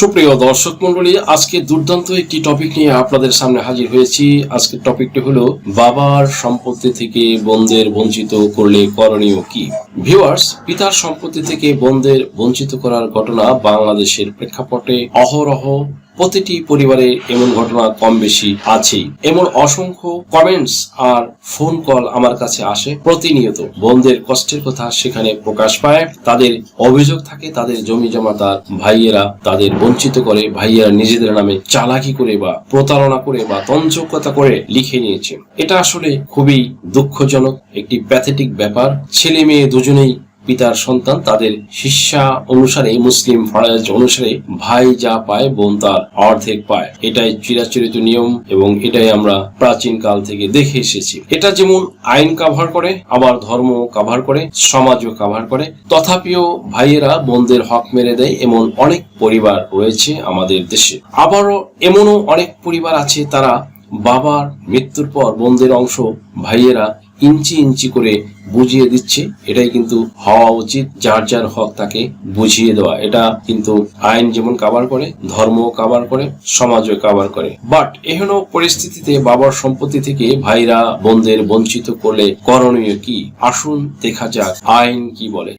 সুপ্রিয় দর্শক মন্ডলী আজকে দুর্দান্ত একটি টপিক নিয়ে আপনাদের সামনে হাজির হয়েছি। আজকের টপিকটি হলো, বাবার সম্পত্তি থেকে বন্ধের বঞ্চিত করলে করণীয় কি? ভিউয়ার্স পিতার সম্পত্তি থেকে বন্ধের বঞ্চিত করার ঘটনা বাংলাদেশের প্রেক্ষাপটে অহরহ প্রতিটি পরিবারে এমন ঘটনা কম বেশি আছেই। এমন অসংখ্য কমেন্টস আর ফোন কল আমার কাছে আসে প্রতিনিয়ত। বোনদের কষ্টের কথা সেখানে প্রকাশ পায়। তাদের অভিযোগ থাকে, তাদের জমি জমা তার ভাইয়েরা তাদের বঞ্চিত করে, ভাইয়েরা নিজেদের নামে চালাকি করে বা প্রতারণা করে বা তঞ্চকতা করে লিখে নিয়েছে। এটা আসলে খুবই দুঃখজনক, একটি প্যাথেটিক ব্যাপার। ছেলে মেয়ে দুজনেই পিতার সন্তান, তাদের শিষ্যা অনুসারে, মুসলিম ফরাজ অনুসারে ভাই যা পায়, বোন তার অর্ধেক পায়। এটাই চিরাচরিত নিয়ম এবং এটাই আমরা প্রাচীন কাল থেকে দেখে এসেছি। এটা যেমন আইন কাভার করে, আবার ধর্ম কাভার করে, সমাজও কাভার করে। তথাপিও ভাইয়েরা, বোনদের হক মেরে দেয় এমন অনেক পরিবার রয়েছে আমাদের দেশে। আবারও এমনও অনেক পরিবার আছে, তারা বাবার মৃত্যুর পর বোনদের অংশ ভাইয়েরা ইঞ্চি ইঞ্চি করে বুঝিয়ে দিচ্ছে। এটাই কিন্তু হওয়া উচিত, যার যার হক তাকে বুঝিয়ে দেওয়া। এটা কিন্তু আইন যেমন কাবার করে ধর্ম কাবার করে, সমাজও কাবার করে। বাট এহেন পরিস্থিতিতে বাবার সম্পত্তি থেকে ভাইরা, বোনদের বঞ্চিত করলে করণীয় কি? আসুন দেখা যাক আইন কি বলে।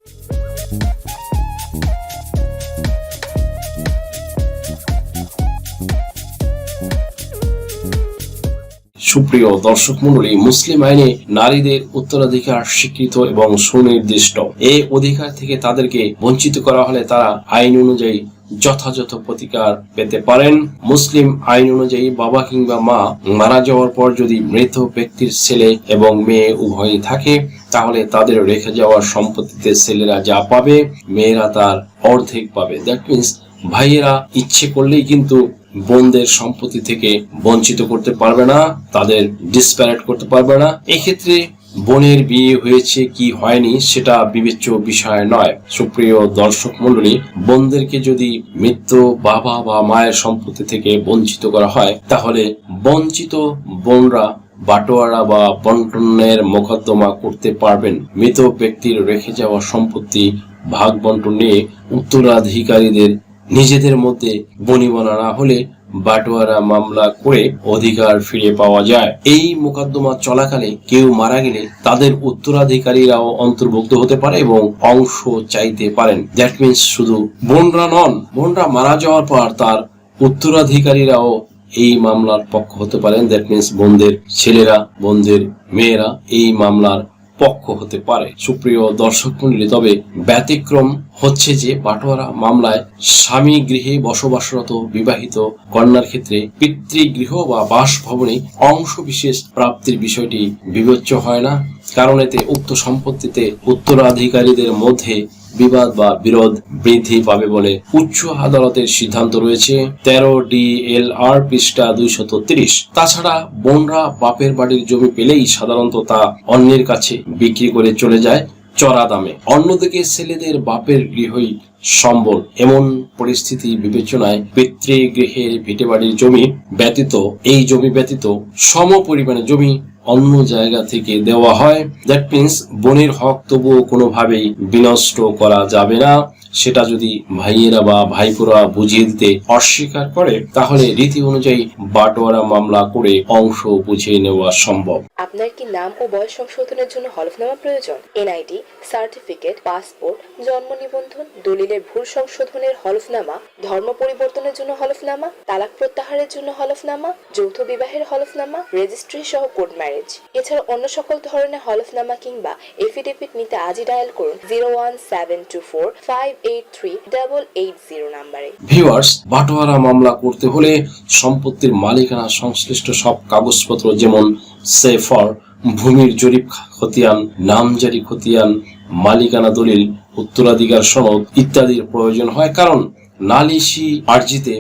সুপ্রিয় দর্শক মন্ডলী মুসলিম আইনে নারীদের উত্তরাধিকার স্বীকৃত এবং সুনির্দিষ্ট। এই অধিকার থেকে তাদেরকে বঞ্চিত করা হলে তারা আইন অনুযায়ী যথাযথ প্রতিকার পেতে পারেন। মুসলিম আইন অনুযায়ী বাবা কিংবা মা মারা যাওয়ার পর যদি মৃত ব্যক্তির ছেলে এবং মেয়ে উভয়ই থাকে, তাহলে তাদের রেখে যাওয়ার সম্পত্তিতে ছেলেরা যা পাবে, মেয়েরা তার অর্ধেক পাবে। দ্যাট মিনস ভাইয়েরা ইচ্ছে করলেই কিন্তু বোনদের সম্পত্তি থেকে বঞ্চিত করতে পারবে না, তাদের ডিসপ্যারেট করতে পারবে না। এক্ষেত্রে বোনের বিয়ে হয়েছে কি হয়নি সেটা বিবেচ্য বিষয় নয়। সুপ্রিয় দর্শক মন্ডলী বোনদেরকে যদি মৃত্যু বাবা বা মায়ের সম্পত্তি থেকে বঞ্চিত করা হয়, তাহলে বঞ্চিত বোনরা বাটোয়ারা বা বন্টনের মোকদ্দমা করতে পারবেন। মৃত ব্যক্তির রেখে যাওয়া সম্পত্তি ভাগ বন্টন নিয়ে উত্তরাধিকারীদের নিজেদের মধ্যে বনিবনা না হলে বাটোয়ারা মামলা করে অধিকার ফিরে পাওয়া যায়। এই মোকদ্দমা চলাকালে কেউ মারা গেলে তাদের উত্তরাধিকারীরাও অন্তর্ভুক্ত হতে পারে এবং অংশ চাইতে পারেন। দ্যাট মিনস শুধু বোনরা নন, বোনরা মারা যাওয়ার পর তার উত্তরাধিকারীরাও এই মামলার পক্ষ হতে পারেন। দ্যাট মিনস বোনদের ছেলেরা, বোনদের মেয়েরা এই মামলার পক্ষ হতে পারে। সুপ্রিয় দর্শক মন্ডলী, তবে ব্যতিক্রম হচ্ছে যে বাটোয়ারা মামলায় স্বামী গৃহে বসবাসরত বিবাহিত কন্যার ক্ষেত্রে পিতৃগৃহ বা বাসভবনে অংশ বিশেষ প্রাপ্তির বিষয়টি বিবেচ্য হয় না। কারণ এতে উক্ত সম্পত্তিতে উত্তরাধিকারীদের মধ্যে বিবাদ বা বিরোধ বৃদ্ধি পাবে বলে উচ্চ আদালতের সিদ্ধান্ত রয়েছে। তেরো ডি এল আর পৃষ্ঠা দুইশত তিরিশ। তাছাড়া বোনরা বাপের বাড়ির জমি পেলেই সাধারণত তা অন্যের কাছে বিক্রি করে চলে যায় চড়া দামে। অন্যদিকে ছেলেদের বাপের গৃহই সম্বল। এমন পরিস্থিতি বিবেচনায় পিতৃগৃহের ভিটে বাড়ির জমি ব্যতীত, এই জমি ব্যতীত সম পরিমাণে জমি অন্য জায়গা থেকে দেওয়া হয়। দ্যাট মিনস বনের হক তবুও কোনোভাবেই বিনষ্ট করা যাবে না। সেটা যদি ভাইয়েরা বা ভাইপোরা বুঝিয়ে দিতে অস্বীকার করে, তাহলে রীতি অনুযায়ী বাটোয়ারা মামলা করে অংশ বুঝিয়ে নেওয়া সম্ভব। আপনার কি নাম ও বয়স সংশোধনের জন্য হলফনামা প্রয়োজন? এনআইডি সার্টিফিকেট, পাসপোর্ট, জন্ম নিবন্ধন, দলিলের ভুল সংশোধনের হলফনামা, ধর্ম পরিবর্তনের জন্য হলফনামা, তালাক প্রত্যাহারের জন্য হলফনামা, যৌথ বিবাহের হলফনামা রেজিস্ট্রি সহ কোর্ট ম্যারেজ এছাড়া অন্য সকল ধরনের হলফনামা কিংবা এফিডেভিট নিতে আজই ডায়াল করুন zero one seven two four five eight three double viewers বাটোয়ারা মামলা করতে হলে সম্পত্তির মালিকানা সংশ্লিষ্ট সব কাগজপত্র যেমন সেফর, ভূমির জরিপ খতিয়ান, নামজারি খতিয়ান, মালিকানা দলিল, উত্তরাধিকার সনদ ইত্যাদির প্রয়োজন হয় কারণ নালিশি আর্জিতে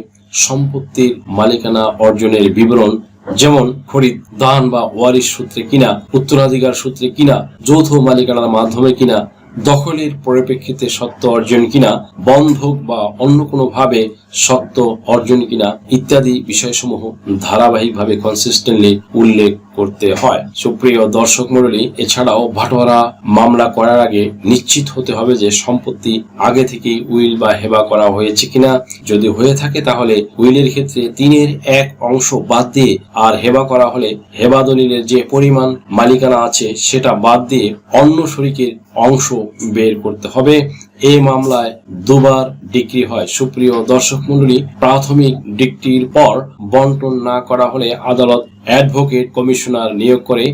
সম্পত্তির মালিকানা অর্জনের বিবরণ যেমন খরিদ, দান বা ওয়ারিশ সূত্রে কিনা, উত্তরাধিকার সূত্রে কিনা, যৌথ মালিকানার মাধ্যমে কিনা দখলের পরিপ্রেক্ষিতে সত্য অর্জন কিনা, বন্ধক বা অন্য কোনোভাবে সত্য অর্জন কিনা ইত্যাদি বিষয়সমূহ ধারাবাহিকভাবে কনসিস্টেন্টলি উল্লেখ করতে হয়। সুপ্রিয় দর্শক মন্ডলী এছাড়াও ভাটোয়ারা মামলা করার আগে নিশ্চিত হতে হবে যে সম্পত্তি আগে থেকেই উইল বা হেবা করা হয়েছে কিনা। যদি হয়ে থাকে তাহলে উইলের ক্ষেত্রে তিনের এক অংশ বাদ দিয়ে আর হেবা করা হলে হেবা দলিলের যে পরিমাণ মালিকানা আছে সেটা বাদ দিয়ে অন্য শরিকের অংশ বের করতে হবে। এই মামলায় দুবার ডিগ্রি হয়। সুপ্রিয় দর্শক মন্ডলী প্রাথমিক ডিগ্রির পর বন্টন না করা হলে আদালত অ্যাডভোকেট কমিশনার নিয়োগ করে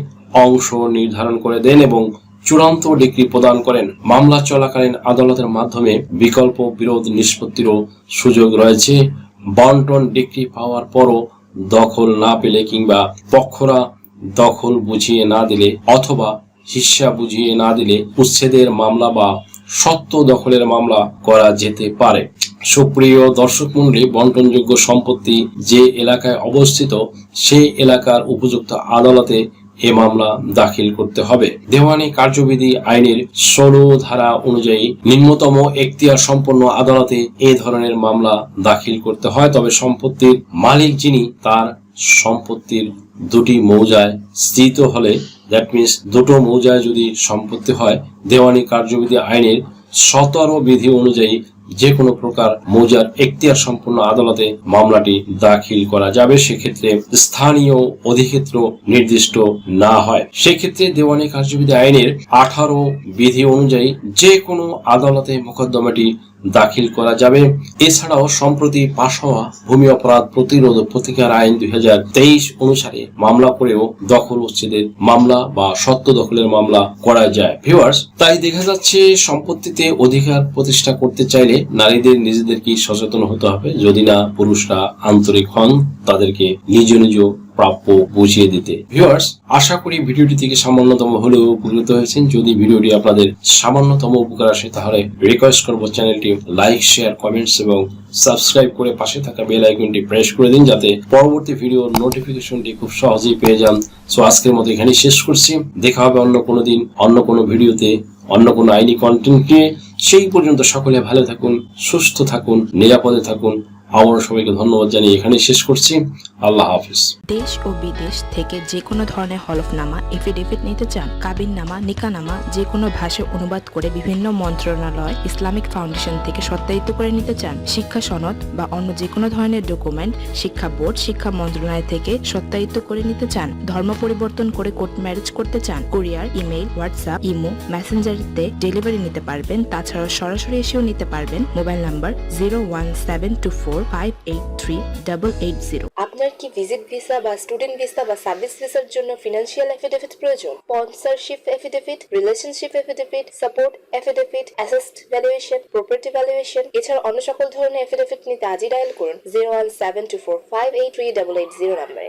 অংশ নির্ধারণ করে দেন এবং চূড়ান্ত ডিগ্রি প্রদান করেন। মামলা চলাকালীন আদালতের মাধ্যমে বিকল্প বিরোধ নিষ্পত্তিরও সুযোগ রয়েছে। বন্টন ডিগ্রি পাওয়ার পরও দখল না পেলে কিংবা পক্ষরা দখল বুঝিয়ে না দিলে অথবা হিস্সা বুঝিয়ে না দিলে উচ্ছেদের মামলা বা সত্য দখলের মামলা করা যেতে পারে। সুপ্রিয় দর্শক মন্ডলী বন্টনযোগ্য সম্পত্তি যে এলাকায় অবস্থিত, সেই এলাকার উপযুক্ত আদালতে এ মামলা দাখিল করতে হবে। দেওয়ানি কার্যবিধি আইনের ষোলো ধারা অনুযায়ী নিম্নতম এখতিয়ার সম্পন্ন আদালতে এ ধরনের মামলা দাখিল করতে হয়, তবে সম্পত্তির মালিক যিনি, তার সম্পত্তির দুটি মৌজায় স্থিত হলে দ্যাট মিনস দুটো মৌজায় যদি সম্পত্তি হয় দেওয়ানি কার্যবিধি আইনের সতেরো বিধি অনুযায়ী যে কোনো প্রকার মৌজার এখতিয়ার সম্পন্ন আদালতে মামলাটি দাখিল করা যাবে, সেক্ষেত্রে স্থানীয় অধিক্ষেত্র নির্দিষ্ট না হয়। সেক্ষেত্রে দেওয়ানি কার্যবিধি আইনের আঠারো বিধি অনুযায়ী যে কোনো আদালতে মোকদ্দমাটি দাখিল করা যাবে। এছাড়াও সম্প্রতি পাশ হওয়া ভূমি অপরাধ প্রতিরোধ প্রতিকার আইন দুই হাজার তেইশ অনুসারে মামলা করেও দখল উচ্ছেদের মামলা বা সত্য দখলের মামলা করা যায়। ভিউয়ার্স, তাই দেখা যাচ্ছে সম্পত্তিতে অধিকার প্রতিষ্ঠা করতে চাইলে নারীদের নিজেদেরকেই সচেতন হতে হবে? যদি না, পুরুষরা আন্তরিক হন তাদেরকে নিজ নিজ প্রাপ্য বুঝিয়ে দিতে। ভিউয়ার্স আশা করি ভিডিওটি থেকে সামান্যতম হলেও উপকৃত হয়েছেন। যদি ভিডিওটি আপনাদের সামান্যতম উপকার আসে, তাহলে রিকোয়েস্ট করব চ্যানেলটি লাইক শেয়ার কমেন্টস এবং সাবস্ক্রাইব করে পাশে থাকা বেল আইকনটি প্রেস করে দিন যাতে পরবর্তী ভিডিওর নোটিফিকেশনটি খুব সহজেই পেয়ে যান। সো আজকের মতো এখানেই শেষ করছি। দেখা হবে অন্য কোনো দিন, অন্য কোনো ভিডিওতে অন্য কোনো আইনি কন্টেন্ট নিয়ে। সেই পর্যন্ত সকলে ভালো থাকুন সুস্থ থাকুন নিরাপদে থাকুন। আবারও সবাইকে ধন্যবাদ জানিয়ে এখানেই শেষ করছি। আল্লাহ হাফিজ। দেশ ও বিদেশ থেকে যে কোনো ধরনের হলফনামা, এফিডেভিট নিতে চান, কাবিননামা, নিকানামা, যে কোনো ভাষায় অনুবাদ করে বিভিন্ন মন্ত্রণালয়, ইসলামিক ফাউন্ডেশন থেকে সত্যায়িত করে নিতে চান, শিক্ষা সনদ বা অন্য যে কোনো ধরনের ডকুমেন্ট, শিক্ষা বোর্ড, শিক্ষা মন্ত্রণালয় থেকে সত্যায়িত করে নিতে চান, ধর্ম পরিবর্তন করে কোর্ট ম্যারেজ করতে চান, কুরিয়ার, ইমেইল, হোয়াটসঅ্যাপ, ইমো, মেসেঞ্জারিতে ডেলিভারি নিতে পারবেন, তাছাড়াও সরাসরি এসেও নিতে পারবেন, mobile number zero one seven two four five eight three double eight zero আপনার কি ভিজিট ভিসা বা স্টুডেন্ট ভিসা বা সার্ভিস ভিসার জন্য ফিনান্সিয়াল এফিডেভিট প্রয়োজন? Sponsorship affidavit relationship affidavit support affidavit asset valuation property valuation এছাড়া অন্য সকল ধরনের এফিডেভিট নিতে আজই ডায়াল করুন zero one seven two four five eight three double eight zero নাম্বারে